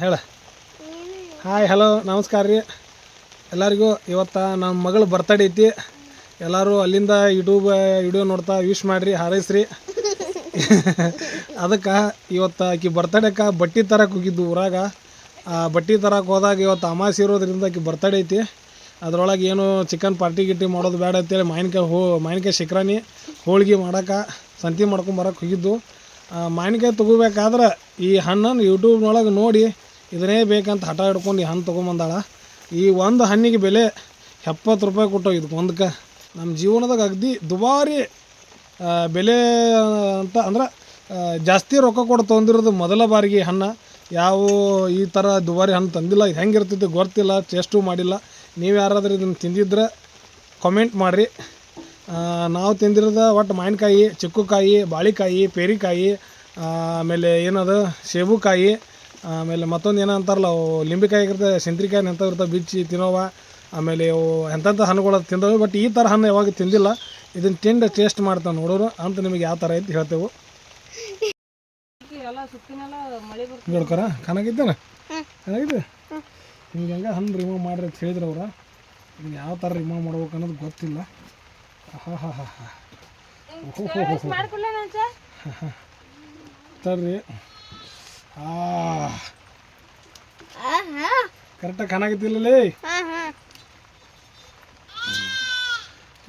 ಹೇಳ. Hi hello ನಮಸ್ಕಾರ ರೀ. ಎಲ್ಲರಿಗೂ ಇವತ್ತು ನಮ್ಮ ಮಗಳ ಬರ್ತಡೇ ಐತಿ. ಎಲ್ಲರೂ ಅಲ್ಲಿಂದ ಯೂಟ್ಯೂಬ್ ವಿಡಿಯೋ ನೋಡ್ತಾ ವಿಶ್ ಮಾಡಿರಿ, ಹಾರೈಸ್ರಿ. ಅದಕ್ಕೆ ಇವತ್ತು ಆಕಿ ಬರ್ತಡೇಕ್ಕೆ ಬಟ್ಟೆ ತರಕ್ಕೆ ಹೋಗಿದ್ದು ಊರಾಗ. ಆ ಬಟ್ಟೆ ತರಕ್ಕೆ ಹೋದಾಗ ಇವತ್ತು ಅಮಾಸೆ ಇರೋದ್ರಿಂದ ಆಕಿ ಬರ್ತಡೇ ಐತಿ. ಅದರೊಳಗೆ ಏನು ಚಿಕನ್ ಪಾರ್ಟಿ ಗಿಟ್ಟಿ ಮಾಡೋದು ಬೇಡ ಅಂತೇಳಿ ಮಾವಿನಕಾಯಿ ಹೋ, ಮಾವಿನಕಾಯಿ ಶಿಕ್ರಾನಿ ಹೋಳಿಗೆ ಮಾಡಕ್ಕೆ ಸಂತಿ ಮಾಡ್ಕೊಂಬರಕ್ಕೆ ಹೋಗಿದ್ದು. ಮಾವಿನಕಾಯಿ ತೊಗೋಬೇಕಾದ್ರೆ ಈ ಹಣ್ಣನ್ನು ಯೂಟ್ಯೂಬ್ನೊಳಗೆ ನೋಡಿ ಇದನ್ನೇ ಬೇಕಂತ ಹಠ ಹಿಡ್ಕೊಂಡು ಈ ಹಣ್ಣು ತೊಗೊಂಬಂದಾಳ. ಈ ಒಂದು ಹಣ್ಣಿಗೆ ಬೆಲೆ ಎಪ್ಪತ್ತು ರೂಪಾಯಿ ಕೊಟ್ಟೋಗಿ ಇದಕ್ಕೆ ಒಂದಕ್ಕೆ ನಮ್ಮ ಜೀವನದಾಗ ಅಗದಿ ದುಬಾರಿ ಬೆಲೆ ಅಂತ ಅಂದ್ರೆ ಜಾಸ್ತಿ ರೊಕ್ಕ ಕೊಟ್ಟು ತೊಗೊಂಡಿರೋದು ಮೊದಲ ಬಾರಿಗೆ ಹಣ್ಣು. ಯಾವ ಈ ಥರ ದುಬಾರಿ ಹಣ್ಣು ತಂದಿಲ್ಲ. ಇದು ಹೆಂಗಿರ್ತೈತೆ ಗೊತ್ತಿಲ್ಲ, ಟೇಸ್ಟು ಮಾಡಿಲ್ಲ. ನೀವು ಯಾರಾದ್ರೂ ಇದನ್ನು ತಿಂದಿದ್ರೆ ಕಾಮೆಂಟ್ ಮಾಡಿರಿ. ನಾವು ತಿಂದಿರೋದು ಒಟ್ಟು ಮಾವಿನಕಾಯಿ, ಚಿಕ್ಕುಕಾಯಿ, ಬಾಳಿಕಾಯಿ, ಪೇರಿಕಾಯಿ ಆಮೇಲೆ ಏನದು, ಸೇಬುಕಾಯಿ ಆಮೇಲೆ ಮತ್ತೊಂದು ಏನೋ ಅಂತಾರಲ್ಲ ಅವು ಲಿಂಬಿಕಾಯಿ ಇರ್ತದೆ ಸೆಂತ್ರಿಕಾಯಿ ಎಂಥವು ಇರ್ತವೆ ಬಿಚ್ಚಿ ತಿನ್ನೋವ ಆಮೇಲೆ ಅವು ಎಂಥಂಥ ಹಣ್ಣುಗಳು ತಿಂದವೆ ಬಟ್ ಈ ಥರ ಹಣ್ಣು ಯಾವಾಗ ತಿಂದಿಲ್ಲ. ಇದನ್ನು ತಿಂದು ಟೇಸ್ಟ್ ಮಾಡ್ತಾವೆ ನೋಡೋರು ಅಂತ ನಿಮಗೆ ಯಾವ ಥರ ಐತಿ ಹೇಳ್ತೇವೆ. ಎಲ್ಲ ಸುತ್ತಿನೆಲ್ಲ ಮಳೆ ನಿಮ್ಗೆ ಹೆಂಗೆ ಹಣ್ಣು ರಿಮೂವ್ ಮಾಡ್ರಿ ಅಂತ ಹೇಳಿದ್ರು ಅವ್ರು. ನಿಮ್ಗೆ ಯಾವ ಥರ ರಿಮೂವ್ ಮಾಡ್ಬೇಕು ಅನ್ನೋದು ಗೊತ್ತಿಲ್ಲ. ಹಾಂ ಹಾಂ ಹಾಂ ಹಾಂ ಹಾಂ ಹಾಂ ಹೋ ಹೋ ಮಾಡ್ಕೊಳ್ಳ ನಂಚ ತಡ್ರಿ ಕರೆಕ್ಟಾಗಿ ಕಾಣಾಗತ್ತಿಲ್ಲಲೇ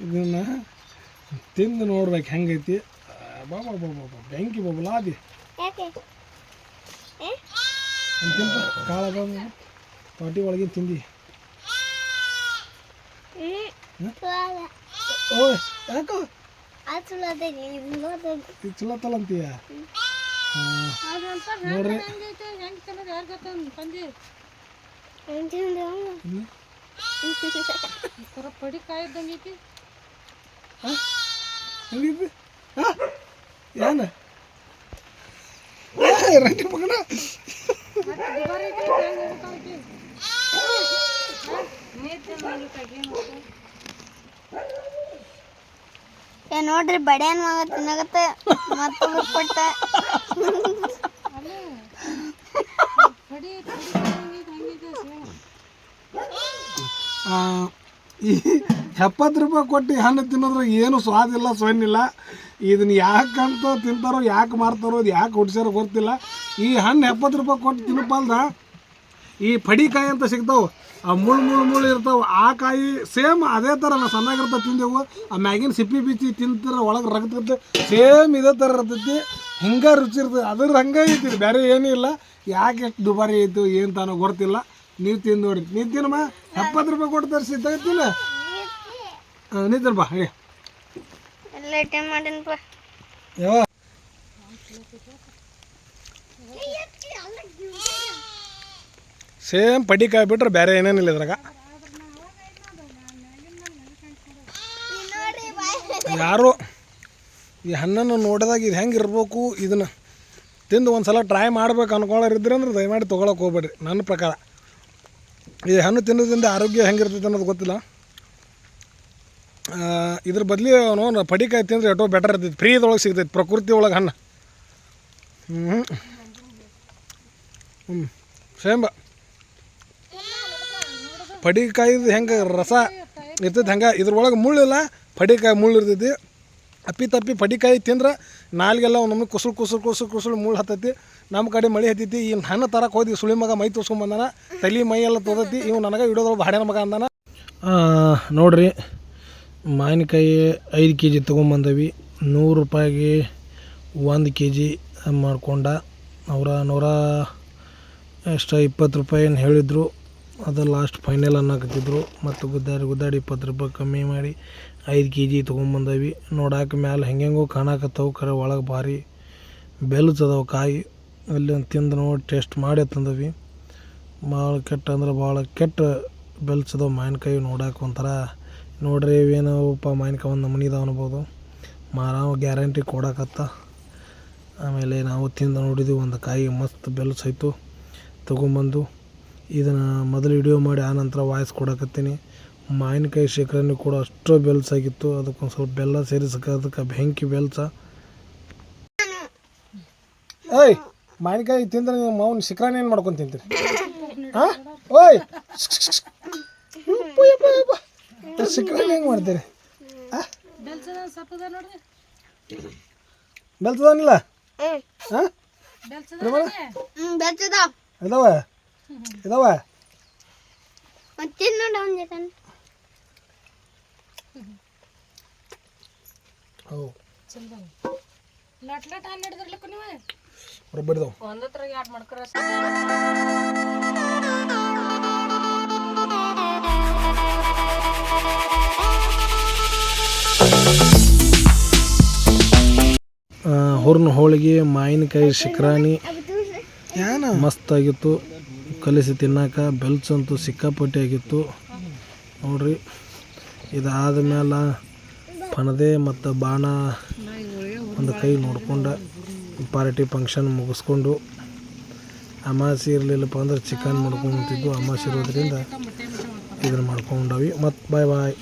ಇದನ್ನ ತಿಂದು ನೋಡ್ಬೇಕು ಹೆಂಗೈತಿ? ಬಾಬಾ ಬಾಬಾ ಬಾಬಾ ಬೆಂಕಿ ಬಾಬಲಾದಿ ತಿಂತ ಕಾಳ ಪಾಟಿ ಒಳಗಿನ ತಿಂದಿ. ಓಯ್ ಯಾಕೋ? ಚಲೋ ತಲ ಅಂತೀಯ? ನೋಡ್ರಿ. ಪಡಿ ಕಾಯ್ದಂಗೈತಿ ಹೆಂಗಿದ್ವಿ ಏನ ರಂಟಿ ಮಗನ. ನೋಡ್ರಿ ಬಡ್ಯಾನ್ ಮಗ ತಿನ್ನಗತ್ತ ಮತ್ತೆ ಕೊಟ್ಟ ಅಲ್ಲ ಪಡಿ ಪಡಿ ಹೆಂಗೈತಿ ಹೆಂಗೈತಿ ಸೇಮ್ ಆ, ಈ ಎಪ್ಪತ್ತು ರೂಪಾಯಿ ಕೊಟ್ಟು ಹಣ್ಣು ತಿನ್ನೋದ್ರಾಗ ಏನು ಸ್ವಾದಿಲ್ಲ ಸೊನ್ನಿಲ್ಲ ಇದನ್ನ ಯಾಕಂತ ತಿಂತಾರೋ, ಯಾಕೆ ಮಾರ್ತಾರೋ, ಅದು ಯಾಕೆ ಹುಡ್ಸ್ಯಾರೋ ಗೊತ್ತಿಲ್ಲ. ಈ ಹಣ್ಣು ಎಪ್ಪತ್ತು ರೂಪಾಯಿ ಕೊಟ್ಟು ತಿನ್ನಪ್ಪಲ್ದ ಈ ಪಡಿಕಾಯಿ ಅಂತ ಸಿಗ್ತಾವೆ. ಆ ಮುಳ್ಳು ಮುಳ್ಳು ಮುಳ್ಳು ಇರ್ತಾವೆ. ಆ ಕಾಯಿ ಸೇಮ್ ಅದೇ ಥರ ನಾವು ಸಣ್ಣಾಗಿರ್ತಾವೆ ತಿಂದೆವು. ಆ ಮ್ಯಾಗಿನ ಸಿಪ್ಪಿ ಬಿಚ್ಚಿ ತಿಂತಾರೆ ಒಳಗೆ ರಗತೈತೆ ಸೇಮ್ ಇದೇ ಥರ ಇರ್ತೈತಿ. ಹಿಂಗೆ ರುಚಿ ಇರ್ತದೆ. ಅದ್ರ ಹಂಗೆ ಐತಿ. ಬೇರೆ ಏನೂ ಇಲ್ಲ. ಯಾಕೆ ಎಷ್ಟು ದುಬಾರಿ ಐತು ಏನು ತಾನೋ ಗೊತ್ತಿಲ್ಲ ನೀವು ತಿಂದು ನೋಡಿ. ನೀವು ತಿನ್ನಮ್ಮ ಎಪ್ಪತ್ತು ರೂಪಾಯಿ ಕೊಟ್ಟು ತರಿಸಿ ತಗೋತಿಲ್ಲ. ಹೇಳಿ ಐಟಮ್ ಮಾಡಿನಪ್ಪ ಯಾವ ಸೇಮ್ ಪಡಿಕಾಯಿ ಬಿಟ್ರೆ ಬೇರೆ ಏನೇನಿಲ್ಲ ಇದ್ರಾಗ. ಯಾರು ಈ ಹಣ್ಣನ್ನು ನೋಡಿದಾಗ ಇದು ಹೆಂಗೆ ಇರಬೇಕು? ಇದನ್ನು ತಿಂದು ಒಂದು ಸಲ ಟ್ರೈ ಮಾಡ್ಬೇಕು ಅನ್ಕೊಳ್ಳೋರಿದ್ರೆ ಅಂದ್ರೆ ದಯಮಾಡಿ ತೊಗೊಳಕ್ಕೆ ಹೋಗ್ಬೇಡ್ರಿ, ನನ್ನ ಪ್ರಕಾರ. ಈ ಹಣ್ಣು ತಿನ್ನೋದ್ರಿಂದ ಆರೋಗ್ಯ ಹೆಂಗಿರ್ತೈತೆ ಅನ್ನೋದು ಗೊತ್ತಿಲ್ಲ. ಇದ್ರ ಬದಲಿ ಅವನು ಪಡಿಕಾಯಿ ತಿಂದ್ರೆ ಎಷ್ಟೋ ಬೆಟರ್ ಇರ್ತೈತಿ ಫ್ರೀದೊಳಗೆ ಸಿಗ್ತೈತಿ, ಪ್ರಕೃತಿ ಒಳಗೆ ಹಣ್ಣು. ಹ್ಞೂ ಹ್ಞೂ ಸೇಮ್ ಪಡಿಕಾಯಿದು ಹೆಂಗೆ ರಸ ಇರ್ತೈತೆ ಹಂಗೆ ಇದ್ರೊಳಗೆ ಮುಳ್ಳಿಲ್ಲ ಪಡಿಕಾಯಿ ಮುಳ್ಳು ಇರ್ತೈತಿ. ಅಪ್ಪಿ ತಪ್ಪಿ ಪಡಿಕಾಯಿ ತಿಂದ್ರೆ ನಾಲ್ಗೆಲ್ಲ ಒಮ್ಮೊಮ್ಮೆ ಕುಸುಳು ಕುಸುಳು ಕುಸುಳು ಕುಸುಳು ಮುಳ್ಳು ಹತ್ತೈತಿ. ನಮ್ಮ ಕಡೆ ಮಳೆ ಹತ್ತೈತಿ, ಈ ಹಣ್ಣು ತರಕ್ಕೆ ಹೋದ್ವಿ, ಸುಳಿ ಮಗ ಮೈ ತೋರ್ಸ್ಕೊಂಬಂದಾನ ತಲೆ ಮೈ ಎಲ್ಲ ತೋದೈತಿ ಇವು ನನಗೆ ಇಡೋದ್ರೊಳಗೆ ಬಾಡ್ಯಾನ ಮಗ ಅಂದಾನ. ನೋಡ್ರಿ, ಮಾವಿನಕಾಯಿ ಐದು ಕೆ ಜಿ ತೊಗೊಂಬಂದವಿ, ನೂರು ರೂಪಾಯಿಗೆ ಒಂದು ಕೆ ಜಿ ಮಾಡ್ಕೊಂಡ ಅವರ ನೂರ ಎಷ್ಟು ಇಪ್ಪತ್ತು ರೂಪಾಯಿ ಏನು ಹೇಳಿದರು. ಅದು ಲಾಸ್ಟ್ ಫೈನಲ್ ಅನ್ನಕತ್ತಿದ್ರು. ಮತ್ತು ಗುದ್ದಾಡಿ ಗುದ್ದಾಡಿ ಇಪ್ಪತ್ತು ರೂಪಾಯಿ ಕಮ್ಮಿ ಮಾಡಿ ಐದು ಕೆ ಜಿ ತೊಗೊಂಬಂದವಿ. ನೋಡಾಕ ಮ್ಯಾಲೆ ಹೆಂಗೆಂಗೋ ಕಾಣಕತ್ತವು ಖರೆ ಒಳಗೆ ಭಾರಿ ಬೆಲ್ಸದವು ಕಾಯಿ. ಅಲ್ಲಿ ಒಂದು ತಿಂದು ನೋಡಿ ಟೇಸ್ಟ್ ಮಾಡಿ ತಂದವಿ. ಭಾಳ ಕೆಟ್ಟ ಅಂದ್ರೆ ಭಾಳ ಕೆಟ್ಟ ಬೆಲ್ಸದವು ಮಾವಿನಕಾಯಿ ನೋಡಕ್ಕೆ ಒಂಥರ. ನೋಡ್ರಿ ಇವೇನಪ್ಪ ಮಾವಿನಕಾಯಿ ಒಂದು ನಮೂನಿ ಇದಾವ ಅನ್ಬೋದು. ಮಾರಾವ ಗ್ಯಾರಂಟಿ ಕೊಡಕತ್ತ. ಆಮೇಲೆ ನಾವು ತಿಂದು ನೋಡಿದ್ವಿ ಒಂದು ಕಾಯಿ ಮಸ್ತ್ ಬೆಲ್ಸೈತು ತೊಗೊಂಬಂದು. ಇದನ್ನು ಮೊದಲು ವಿಡಿಯೋ ಮಾಡಿ ಆನಂತರ ವಾಯ್ಸ್ ಕೊಡಕತ್ತೀನಿ. ಮಾವಿನಕಾಯಿ ಶೇಖರಣೆ ಕೂಡ ಅಷ್ಟು ಬೆಲ್ಸಾಗಿತ್ತು ಅದಕ್ಕೊಂದು ಸ್ವಲ್ಪ ಬೆಲ್ಲ ಸೇರಿಸಕ್ಕೆ ಅದಕ್ಕೆ ಬೆಂಕಿ ಬೆಲ್ಸ. ಏಯ್ ಮಾವಿನಕಾಯಿ ತಿಂದ್ರೆ ನೀವು ಮಾವಿನ ಶಿಖರಣೆ ಏನು ಮಾಡ್ಕೊಂಡು ತಿಂತೀರಿ? ಹಾಂ ಓಯ್ ಶಿಖರಣೆ ಹೆಂಗೆ ಮಾಡ್ತೀರಿ? ಬೆಲ್ತದಾನಿಲ್ಲ ಹಾಂ ಬೆಚ್ಚದ ಇದಾವ? ಇದಾವ ಮತ್ತೆ ನೋಡಿ ಒಂದ್ ಜೊತೆ ಹೌ. ಚಂದ ಲಟ್ ಲಟ್ ಹಣ್ಣು ಹಿಡಿದ್ರಲ್ಲಕ್ಕ ನೀವು ರೊಬ್ಬಡಿದಾವ ಒಂದತ್ರ ಯಾಡ್ ಮಾಡ್ಕರ ಹುರ್ನ ಹೋಳಿಗೆ ಮಾವಿನಕಾಯಿ ಶಿಖರಾಣಿ ಮಸ್ತಾಗಿತ್ತು ಕಲಿಸಿ ತಿನ್ನಾಕ ಬೆಲ್ಸ್ ಅಂತೂ ಸಿಕ್ಕಾಪಟ್ಟೆ ಆಗಿತ್ತು ನೋಡ್ರಿ, ಇದಾದ ಮೇಲೆ ಪಣದೆ ಮತ್ತು ಬಾಣ ಒಂದು ಕೈ ನೋಡ್ಕೊಂಡು ಪಾರ್ಟಿ ಫಂಕ್ಷನ್ ಮುಗಿಸ್ಕೊಂಡು ಅಮಾಸಿ ಇರಲಿಲ್ಲಪ್ಪ ಅಂದ್ರೆ ಚಿಕನ್ ಮಾಡ್ಕೊಂತಿದ್ದು ಅಮಾಸಿ ಇರೋದ್ರಿಂದ ಇದನ್ನು ಮಾಡ್ಕೊಂಡವಿ ಮತ್ತು ಬಾಯ್ ಬಾಯ್